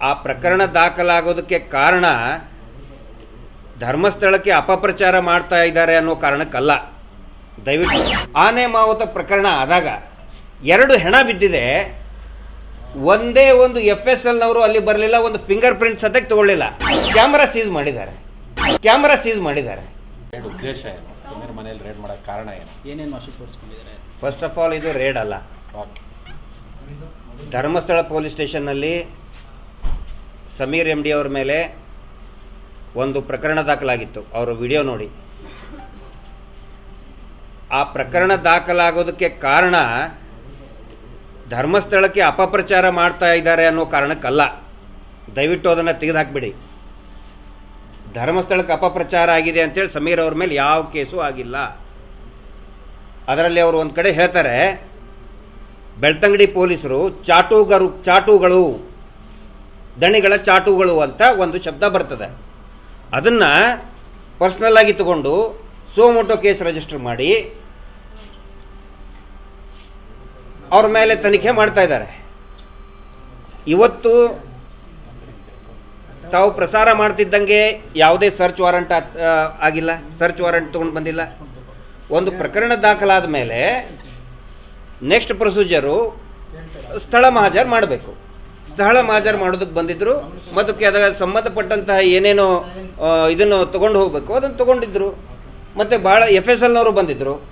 ಆ ಪ್ರಕರಣ ದಾಖಲಾಗೋದಕ್ಕೆ ಕಾರಣ ಧರ್ಮಸ್ಥಳಕ್ಕೆ ಅಪಪ್ರಚಾರ ಮಾಡ್ತಾ ಇದ್ದಾರೆ ಅನ್ನೋ ಕಾರಣಕ್ಕಲ್ಲ. ದಯವಿಟ್ಟು ಆನೆ ಮಾವುತ ಪ್ರಕರಣ ಆದಾಗ ಎರಡು ಹೆಣ ಬಿದ್ದಿದೆ. ಒಂದೇ ಒಂದು ಎಫ್ ಎಸ್ ಎಲ್ನವರು ಅಲ್ಲಿ ಬರಲಿಲ್ಲ ಒಂದು ಫಿಂಗರ್ ಪ್ರಿಂಟ್ ಸದ್ಯಕ್ಕೆ ತಗೊಳ್ಳಿಲ್ಲ. ಕ್ಯಾಮ್ರಾ ಸೀಸ್ ಮಾಡಿದ್ದಾರೆ. ಕ್ಯಾಮ್ರಾ ಸೀಸ್ ಮಾಡಿದ್ದಾರೆ. ಉದ್ದೇಶ ಏನು? ಮನೆಯಲ್ಲಿ ರೇಡ್ ಮಾಡೋಕ್ಕೆ ಕಾರಣ ಏನು? ಏನೇನು ಫಸ್ಟ್ ಆಫ್ ಆಲ್ ಇದು ರೇಡ್ ಅಲ್ಲ. ಓಕೆ ಧರ್ಮಸ್ಥಳ ಪೊಲೀಸ್ ಸ್ಟೇಷನ್ನಲ್ಲಿ ಸಮೀರ್ ಎಂ ಡಿ ಅವ್ರ ಮೇಲೆ ಒಂದು ಪ್ರಕರಣ ದಾಖಲಾಗಿತ್ತು. ಅವರ ವಿಡಿಯೋ ನೋಡಿ. ಆ ಪ್ರಕರಣ ದಾಖಲಾಗೋದಕ್ಕೆ ಕಾರಣ ಧರ್ಮಸ್ಥಳಕ್ಕೆ ಅಪಪ್ರಚಾರ ಮಾಡ್ತಾ ಇದ್ದಾರೆ ಅನ್ನೋ ಕಾರಣಕ್ಕಲ್ಲ. ದಯವಿಟ್ಟು ಅದನ್ನು ತೆಗೆದುಹಾಕ್ಬಿಡಿ. ಧರ್ಮಸ್ಥಳಕ್ಕೆ ಅಪಪ್ರಚಾರ ಆಗಿದೆ ಅಂತೇಳಿ ಸಮೀರ್ ಅವ್ರ ಮೇಲೆ ಯಾವ ಕೇಸು ಆಗಿಲ್ಲ. ಅದರಲ್ಲಿ ಅವರು ಒಂದು ಕಡೆ ಹೇಳ್ತಾರೆ, ಬೆಳ್ತಂಗಡಿ ಪೊಲೀಸರು ಚಾಟುಗರು ಚಾಟುಗಳು ದಣಿಗಳ ಚಾಟುಗಳು ಅಂತ ಒಂದು ಶಬ್ದ ಬರ್ತದೆ. ಅದನ್ನು ಪರ್ಸ್ನಲ್ ಆಗಿ ತಗೊಂಡು ಸೋಮೋಟೋ ಕೇಸ್ ರಿಜಿಸ್ಟರ್ ಮಾಡಿ ಅವ್ರ ಮೇಲೆ ತನಿಖೆ ಮಾಡ್ತಾ ಇದ್ದಾರೆ. ಇವತ್ತು ತಾವು ಪ್ರಸಾರ ಮಾಡ್ತಿದ್ದಂಗೆ ಯಾವುದೇ ಸರ್ಚ್ ವಾರಂಟ್ ಆಗಿಲ್ಲ ಸರ್ಚ್ ವಾರಂಟ್ ತಗೊಂಡು ಬಂದಿಲ್ಲ. ಒಂದು ಪ್ರಕರಣ ದಾಖಲಾದ ಮೇಲೆ ನೆಕ್ಸ್ಟ್ ಪ್ರೊಸೀಜರು ಸ್ಥಳ ಮಹಾಜರ್ ಮಾಡಬೇಕು. ಸ್ಥಳ ಮಾಜರ್ ಮಾಡೋದಕ್ಕೆ ಬಂದಿದ್ರು ಮತ್ತೆ ಅದರ ಸಂಬಂಧಪಟ್ಟಂತಹ ಏನೇನೋ ಇದನ್ನು ತಗೊಂಡು ಹೋಗಬೇಕು. ಅದನ್ನು ತಗೊಂಡಿದ್ರು. ಮತ್ತು ಭಾಳ ಎಫ್ ಎಸ್ ಎಲ್ನವರು ಬಂದಿದ್ದರು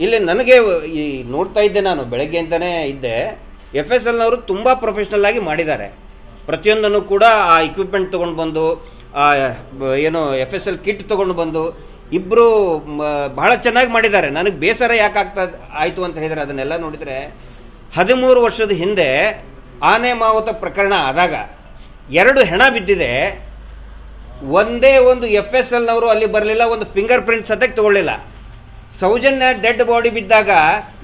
ಇಲ್ಲಿ ನನಗೆ ಈ ನೋಡ್ತಾ ಇದ್ದೆ ನಾನು, ಬೆಳಗ್ಗೆ ಅಂತಲೇ ಇದ್ದೆ. ಎಫ್ ಎಸ್ ಎಲ್ನವರು ತುಂಬ ಪ್ರೊಫೆಷ್ನಲ್ ಆಗಿ ಮಾಡಿದ್ದಾರೆ. ಪ್ರತಿಯೊಂದನ್ನು ಕೂಡ ಆ ಇಕ್ವಿಪ್ಮೆಂಟ್ ತೊಗೊಂಡು ಬಂದು, ಆ, ಏನು ಎಫ್ ಎಸ್ ಎಲ್ ಕಿಟ್ ತೊಗೊಂಡು ಬಂದು ಇಬ್ಬರು ಬಹಳ ಚೆನ್ನಾಗಿ ಮಾಡಿದ್ದಾರೆ. ನನಗೆ ಬೇಸರ ಯಾಕೆ ಆಗ್ತಾ ಆಯಿತು ಅಂತ ಹೇಳಿದರೆ ಅದನ್ನೆಲ್ಲ ನೋಡಿದರೆ, ಹದಿಮೂರು ವರ್ಷದ ಹಿಂದೆ ಆನೆ ಮಾವುತ ಪ್ರಕರಣ ಆದಾಗ ಎರಡು ಹೆಣ ಬಿದ್ದಿದೆ. ಒಂದೇ ಒಂದು ಎಫ್ ಎಸ್ ಎಲ್ನವರು ಅಲ್ಲಿ ಬರಲಿಲ್ಲ ಒಂದು ಫಿಂಗರ್ ಪ್ರಿಂಟ್ ಸದ್ಯಕ್ಕೆ ತಗೊಳ್ಳಿಲ್ಲ. ಸೌಜನ್ಯ ಡೆಡ್ ಬಾಡಿ ಬಿದ್ದಾಗ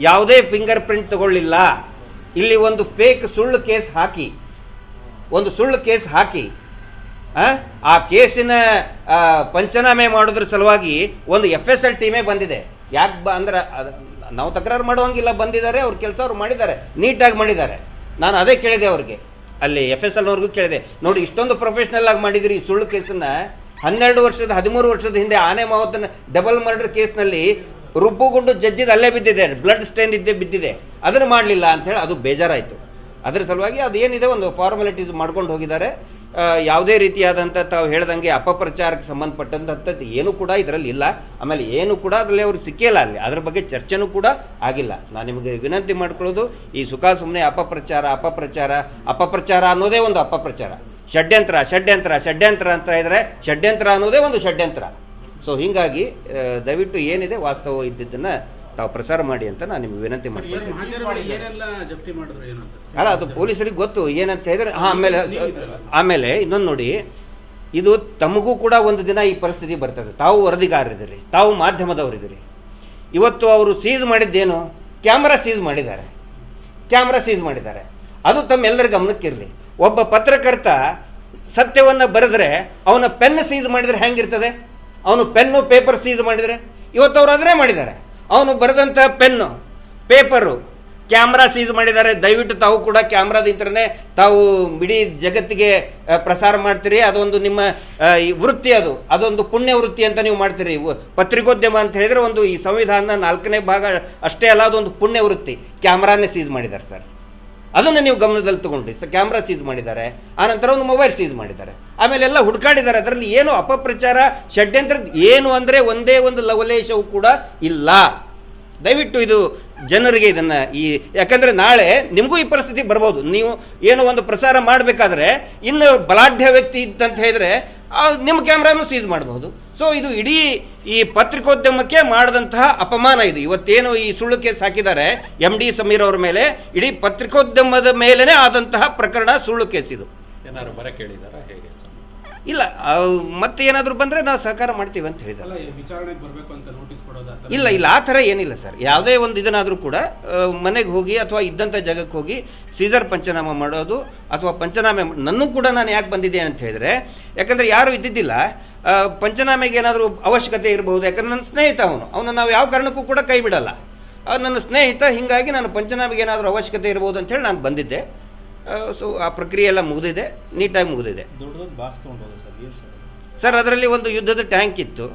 ಯಾವುದೇ ಫಿಂಗರ್ ಪ್ರಿಂಟ್ ತಗೊಳ್ಳಿಲ್ಲ. ಇಲ್ಲಿ ಒಂದು ಫೇಕ್ ಸುಳ್ಳು ಕೇಸ್ ಹಾಕಿ ಒಂದು ಸುಳ್ಳು ಕೇಸ್ ಹಾಕಿ ಆ, ಕೇಸಿನ ಪಂಚನಾಮೆ ಮಾಡೋದ್ರ ಸಲುವಾಗಿ ಒಂದು ಎಫ್ ಎಸ್ ಎಲ್ ಟೀಮೇ ಬಂದಿದೆ. ಯಾಕೆ ಬ ಅಂದ್ರೆ ಅದ್- ನಾವು ತಕರಾರು ಮಾಡುವಂಗಿಲ್ಲ ಬಂದಿದ್ದಾರೆ ಅವ್ರ ಕೆಲಸ ಅವ್ರು ಮಾಡಿದ್ದಾರೆ ನೀಟಾಗಿ ಮಾಡಿದ್ದಾರೆ. ನಾನು ಅದೇ ಕೇಳಿದೆ ಅವ್ರಿಗೆ. ಅಲ್ಲಿ ಎಫ್ ಎಸ್ ಎಲ್ವರೆಗೂ ಕೇಳಿದೆ. ನೋಡಿ, ಇಷ್ಟೊಂದು ಪ್ರೊಫೆಷ್ನಲ್ ಆಗಿ ಮಾಡಿದ್ರಿ ಈ ಸುಳ್ಳು ಕೇಸನ್ನ. ಹನ್ನೆರಡು ವರ್ಷದ, ಹದಿಮೂರು ವರ್ಷದ ಹಿಂದೆ ಆನೆ ಮಾವತನ ಡಬಲ್ ಮರ್ಡರ್ ಕೇಸ್ನಲ್ಲಿ ರುಬ್ಬುಗುಂಡು ಜಜ್ಜಿದ ಅಲ್ಲೇ ಬಿದ್ದಿದೆ. ಬ್ಲಡ್ ಸ್ಟೇನ್ ಇದ್ದೇ ಬಿದ್ದಿದೆ. ಅದನ್ನು ಮಾಡಲಿಲ್ಲ ಹೇಳಿ ಅದು ಬೇಜಾರಾಯಿತು. ಅದರ ಸಲುವಾಗಿ ಅದು ಏನಿದೆ, ಒಂದು ಫಾರ್ಮಾಲಿಟೀಸ್ ಮಾಡ್ಕೊಂಡು ಹೋಗಿದ್ದಾರೆ. ಯಾವುದೇ ರೀತಿಯಾದಂಥ ತಾವು ಹೇಳ್ದಂಗೆ ಅಪಪ್ರಚಾರಕ್ಕೆ ಸಂಬಂಧಪಟ್ಟಂಥದ್ದು ಏನು ಕೂಡ ಇದರಲ್ಲಿ ಇಲ್ಲ. ಆಮೇಲೆ ಏನು ಕೂಡ ಅದರಲ್ಲಿ ಅವ್ರಿಗೆ ಸಿಕ್ಕಿಲ್ಲ ಅಲ್ಲಿ. ಅದ್ರ ಬಗ್ಗೆ ಚರ್ಚೆನೂ ಕೂಡ ಆಗಿಲ್ಲ. ನಾನು ನಿಮಗೆ ವಿನಂತಿ ಮಾಡ್ಕೊಳ್ಳೋದು, ಈ ಸುಖ ಸುಮ್ಮನೆ ಅಪಪ್ರಚಾರ ಅಪಪ್ರಚಾರ ಅಪಪ್ರಚಾರ ಅನ್ನೋದೇ ಒಂದು ಅಪಪ್ರಚಾರ. ಷಡ್ಯಂತ್ರ ಷಡ್ಯಂತ್ರ ಷಡ್ಯಂತ್ರ ಅಂತ ಇದ್ರೆ ಷಡ್ಯಂತ್ರ ಅನ್ನೋದೇ ಒಂದು ಷಡ್ಯಂತ್ರ. ಸೊ ಹೀಗಾಗಿ ದಯವಿಟ್ಟು ಏನಿದೆ ವಾಸ್ತವ ಇದ್ದಿದ್ದನ್ನು ತಾವು ಪ್ರಸಾರ ಮಾಡಿ ಅಂತ ನಾನು ನಿಮ್ಗೆ ವಿನಂತಿ ಮಾಡ್ತೀನಿ. ಮಹಾಜನಗಳು ಜಪ್ತಿ ಮಾಡಿದ್ರು ಏನು ಅಂತ ಅಲ್ಲ ಅದು ಪೊಲೀಸರಿಗೆ ಗೊತ್ತು ಏನಂತ ಹೇಳಿದ್ರೆ ಹಾಂ ಆಮೇಲೆ ಆಮೇಲೆ ಇನ್ನೊಂದು ನೋಡಿ ಇದು ತಮಗೂ ಕೂಡ ಒಂದು ದಿನ ಈ ಪರಿಸ್ಥಿತಿ ಬರ್ತದೆ. ತಾವು ವರದಿಗಾರರಿದ್ದೀರಿ ತಾವು ಮಾಧ್ಯಮದವರಿದ್ದೀರಿ. ಇವತ್ತು ಅವರು ಸೀಸ್ ಮಾಡಿದ್ದೇನು? ಕ್ಯಾಮ್ರಾ ಸೀಸ್ ಮಾಡಿದ್ದಾರೆ. ಕ್ಯಾಮ್ರಾ ಸೀಸ್ ಮಾಡಿದ್ದಾರೆ. ಅದು ತಮ್ಮೆಲ್ಲರ ಗಮನಕ್ಕಿರಲಿ. ಒಬ್ಬ ಪತ್ರಕರ್ತ ಸತ್ಯವನ್ನು ಬರೆದ್ರೆ ಅವನ ಪೆನ್ ಸೀಸ್ ಮಾಡಿದರೆ ಹೆಂಗಿರ್ತದೆ? ಅವನು ಪೆನ್ನು ಪೇಪರ್ ಸೀಸ್ ಮಾಡಿದರೆ? ಇವತ್ತು ಅವರು ಅದನ್ನೇ ಮಾಡಿದ್ದಾರೆ. ಅವನು ಬರೆದಂಥ ಪೆನ್ನು, ಪೇಪರು. ಕ್ಯಾಮ್ರಾ ಸೀಸ್ ಮಾಡಿದ್ದಾರೆ. ದಯವಿಟ್ಟು ತಾವು ಕೂಡ ಕ್ಯಾಮ್ರಾದಿಂದನೇ ತಾವು ಇಡೀ ಜಗತ್ತಿಗೆ ಪ್ರಸಾರ ಮಾಡ್ತೀರಿ. ಅದೊಂದು ನಿಮ್ಮ ಈ ವೃತ್ತಿ ಅದು. ಅದೊಂದು ಪುಣ್ಯ ವೃತ್ತಿ ಅಂತ ನೀವು ಮಾಡ್ತೀರಿ. ಪತ್ರಿಕೋದ್ಯಮ ಅಂತ ಹೇಳಿದ್ರೆ ಒಂದು ಈ ಸಂವಿಧಾನದ ನಾಲ್ಕನೇ ಭಾಗ ಅಷ್ಟೇ ಅಲ್ಲ, ಅದೊಂದು ಪುಣ್ಯ ವೃತ್ತಿ. ಕ್ಯಾಮ್ರಾನೇ ಸೀಸ್ ಮಾಡಿದ್ದಾರೆ ಸರ್. ಅದನ್ನು ನೀವು ಗಮನದಲ್ಲಿ ತಗೊಂಡ್ರಿ. ಸ ಕ್ಯಾಮ್ರಾ ಸೀಸ್ ಮಾಡಿದ್ದಾರೆ ಆನಂತರ ಒಂದು ಮೊಬೈಲ್ ಸೀಸ್ ಮಾಡಿದ್ದಾರೆ. ಆಮೇಲೆ ಎಲ್ಲ ಹುಡುಕಾಡಿದ್ದಾರೆ ಅದರಲ್ಲಿ ಏನು ಅಪಪ್ರಚಾರ ಷಡ್ಯಂತ್ರ ಏನು ಅಂದರೆ ಒಂದೇ ಒಂದು ಲವಲೇಶವು ಕೂಡ ಇಲ್ಲ. ದಯವಿಟ್ಟು ಇದು ಜನರಿಗೆ ಇದನ್ನು ಈ ಯಾಕಂದರೆ ನಾಳೆ ನಿಮಗೂ ಈ ಪರಿಸ್ಥಿತಿ ಬರ್ಬೋದು. ನೀವು ಏನೋ ಒಂದು ಪ್ರಸಾರ ಮಾಡಬೇಕಾದ್ರೆ ಇನ್ನು ಬಲಾಢ್ಯ ವ್ಯಕ್ತಿ ಇದ್ದಂತ ಹೇಳಿದ್ರೆ ಆ, ನಿಮ್ಮ ಕ್ಯಾಮ್ರಾನು ಸೀಸ್ ಮಾಡಬಹುದು. ಸೊ ಇದು ಇಡೀ ಈ ಪತ್ರಿಕೋದ್ಯಮಕ್ಕೆ ಮಾಡಿದಂತಹ ಅಪಮಾನ ಇದು. ಇವತ್ತೇನು ಈ ಸುಳ್ಳು ಕೇಸ್ ಹಾಕಿದ್ದಾರೆ ಎಂ ಡಿ ಸಮೀರ್ ಅವರ ಮೇಲೆ, ಇಡೀ ಪತ್ರಿಕೋದ್ಯಮದ ಮೇಲೇ ಆದಂತಹ ಪ್ರಕರಣ ಸುಳ್ಳು ಕೇಸ್ ಇದು. ಏನಾದ್ರು ಬರ ಕೇಳಿದಾರ ಹೇಗೆ? ಇಲ್ಲ ಮತ್ತೆ ಏನಾದರೂ ಬಂದರೆ ನಾವು ಸಹಕಾರ ಮಾಡ್ತೀವಿ ಅಂತ ಹೇಳಿದ್ದಾರೆ. ಆ ಇಲ್ಲ ಇಲ್ಲ ಆ ಥರ ಏನಿಲ್ಲ ಸರ್. ಯಾವುದೇ ಒಂದು ಇದನ್ನಾದರೂ ಕೂಡ ಮನೆಗೆ ಹೋಗಿ ಅಥವಾ ಇದ್ದಂಥ ಜಾಗಕ್ಕೆ ಹೋಗಿ ಸೀಸರ್ ಪಂಚನಾಮ ಮಾಡೋದು ಅಥವಾ ಪಂಚನಾಮೆ ನನ್ನೂ ಕೂಡ ನಾನು ಯಾಕೆ ಬಂದಿದ್ದೆ ಅಂತ ಹೇಳಿದ್ರೆ ಯಾಕಂದರೆ ಯಾರು ಇದ್ದಿದ್ದಿಲ್ಲ. ಪಂಚನಾಮೆಗೆ ಏನಾದರೂ ಅವಶ್ಯಕತೆ ಇರಬಹುದು ಯಾಕಂದ್ರೆ ನನ್ನ ಸ್ನೇಹಿತ ಅವನು. ಅವನು ನಾವು ಯಾವ ಕಾರಣಕ್ಕೂ ಕೂಡ ಕೈ ಬಿಡಲ್ಲ. ನನ್ನ ಸ್ನೇಹಿತ ಹೀಗಾಗಿ ನಾನು ಪಂಚನಾಮೆಗೆ ಏನಾದರೂ ಅವಶ್ಯಕತೆ ಇರ್ಬೋದು ಅಂತೇಳಿ ನಾನು ಬಂದಿದ್ದೆ. ಸೊ ಆ ಪ್ರಕ್ರಿಯೆ ಎಲ್ಲ ಮುಗಿದಿದೆ ನೀಟಾಗಿ ಮುಗಿದಿದೆ. ದೊಡ್ಡ ದೊಡ್ಡ ಬಾಕ್ಸ್ ತೊಗೊಂಡೋದ್ರು ಸರ್ ಅದರಲ್ಲಿ ಒಂದು ಯುದ್ಧದ ಟ್ಯಾಂಕ್ ಇತ್ತು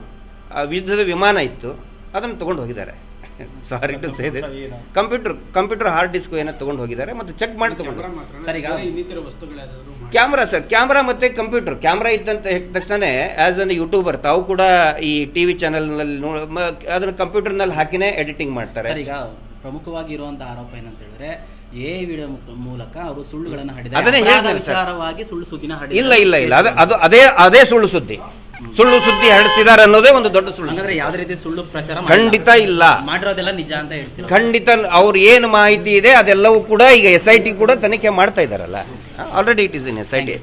ಆ ಯುದ್ಧದ ವಿಮಾನ ಇತ್ತು ಅದನ್ನು ತೊಗೊಂಡು ಹೋಗಿದ್ದಾರೆ. Sorry to say this computer computer hard disk ಏನೋ ತೊಗೊಂಡು ಹೋಗಿದ್ದಾರೆ ಮತ್ತು ಚೆಕ್ ಮಾಡಿ ತೊಗೊಂಡು camera sir, camera sir camera ಮತ್ತು ಕಂಪ್ಯೂಟರ್ ಕ್ಯಾಮ್ರಾ ಇದ್ದಂತ ಹೇಳಿದ ತಕ್ಷಣ ಆ್ಯಸ್ ಅನ್ ಯೂಟ್ಯೂಬರ್ ತಾವು ಕೂಡ ಈ ಟಿ ವಿ ಚಾನಲ್ನಲ್ಲಿ ಅದನ್ನು ಕಂಪ್ಯೂಟರ್ನಲ್ಲಿ ಹಾಕಿನೇ ಎಡಿಟಿಂಗ್ ಮಾಡ್ತಾರೆ. ಸರ್ ಈಗ ಪ್ರಮುಖವಾಗಿ ಇರುವಂಥ ಆರೋಪ ಏನಂತ ಹೇಳಿದ್ರೆ ಎ ವಿಡಿಯೋ ಮೂಲಕ ಅವರು ಸುಳ್ಳುಗಳನ್ನು ಹಡಿದ ವಿಚಾರವಾಗಿ ಸುಳ್ಳು ಸುದ್ದಿನ ಇಲ್ಲ ಇಲ್ಲ ಇಲ್ಲ. ಅದು ಅದು ಅದೇ ಸುಳ್ಳು ಸುದ್ದಿ. ಸುಳ್ಳು ಸುದ್ದಿ ಹರಡಿಸಿದ್ದಾರೆ ಅನ್ನೋದೇ ಒಂದು ದೊಡ್ಡ ಸುಳ್ಳು ಅಂದ್ರೆ ಯಾವ ರೀತಿ ಸುಳ್ಳು ಪ್ರಚಾರ. ಖಂಡಿತ ಇಲ್ಲ. ಮಾಡಿರೋದೆಲ್ಲ ನಿಜ ಅಂತ ಹೇಳ್ತೀವಿ ಖಂಡಿತ ಅವ್ರು ಏನು ಮಾಹಿತಿ ಇದೆ ಅದೆಲ್ಲವೂ ಕೂಡ ಈಗ ಎಸ್ ಐ ಟಿ ಕೂಡ ತನಿಖೆ ಮಾಡ್ತಾ ಇದ್ದಾರಲ್ಲ. Already it is in S I T